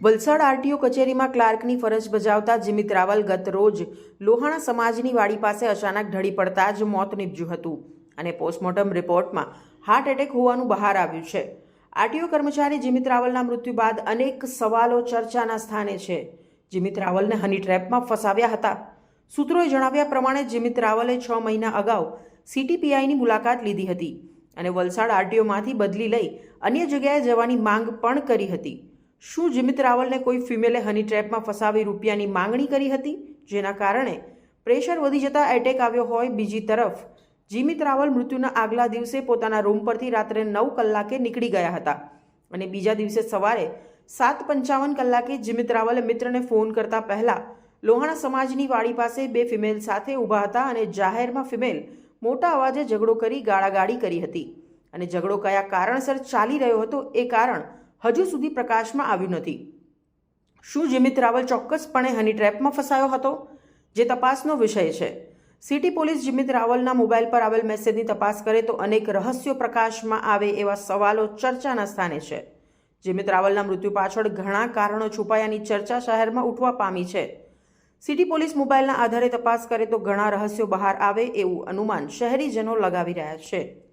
Valsad RTO કચેરીમાં ક્લાર્કની ફરજ બજાવતા જીમિત રાવલ ગત રોજ લોહાણા સમાજની વાડી પાસે અચાનક ઢળી પડતા જ મોત નીપજ્યું હતું અને પોસ્ટમોર્ટમ રિપોર્ટમાં હાર્ટ એટેક હોવાનું બહાર આવ્યું છે. આરટીઓ કર્મચારી જીમિત રાવલના મૃત્યુ બાદ અનેક સવાલો ચર્ચાના સ્થાને છે. જીમિત રાવલને હની ટ્રેપમાં ફસાવ્યા હતા. સૂત્રોએ જણાવ્યા પ્રમાણે જીમિત રાવલે છ મહિના અગાઉ સીટીપીઆઈની મુલાકાત લીધી હતી અને વલસાડ આરટીઓમાંથી બદલી લઈ અન્ય જગ્યાએ જવાની માંગ પણ કરી હતી. શું જીમિત રાવલને કોઈ ફિમેલે હની ટ્રેપમાં ફસાવી રૂપિયાની માંગણી કરી હતી? જેના કારણે પ્રેશર વધી જતા એટેક આવ્યો હોય બીજી તરફ, જીમિત રાવલ મૃત્યુના આગલા દિવસે પોતાના રૂમ પરથી રાત્રે નવ કલાકે નીકળી ગયા હતા અને બીજા દિવસે સવારે સાત પંચાવન કલાકે જીમિત રાવલે મિત્રને ફોન કરતા પહેલા લોહાણા સમાજની વાડી પાસે બે ફિમેલ સાથે ઊભા હતા અને જાહેરમાં ફિમેલ મોટા અવાજે ઝઘડો કરી ગાળાગાળી કરી હતી. અને ઝઘડો કયા કારણસર ચાલી રહ્યો હતો એ કારણ હજુ સુધી પ્રકાશમાં આવ્યું નથી. શું જીમિત રાવલ ચોક્કસપણે હની ટ્રેપમાં ફસાયો હતો? જે તપાસનો વિષય છે. સિટી પોલીસ જીમિત રાવલના મોબાઈલ પર આવેલ મેસેજની તપાસ કરે તો અનેક રહસ્યો પ્રકાશમાં આવે એવા સવાલો ચર્ચાના સ્થાને છે. જીમિત રાવલના મૃત્યુ પાછળ ઘણા કારણો છુપાયાની ચર્ચા શહેરમાં ઉઠવા પામી છે. સિટી પોલીસ મોબાઈલના આધારે તપાસ કરે તો ઘણા રહસ્યો બહાર આવે એવું અનુમાન શહેરીજનો લગાવી રહ્યા છે.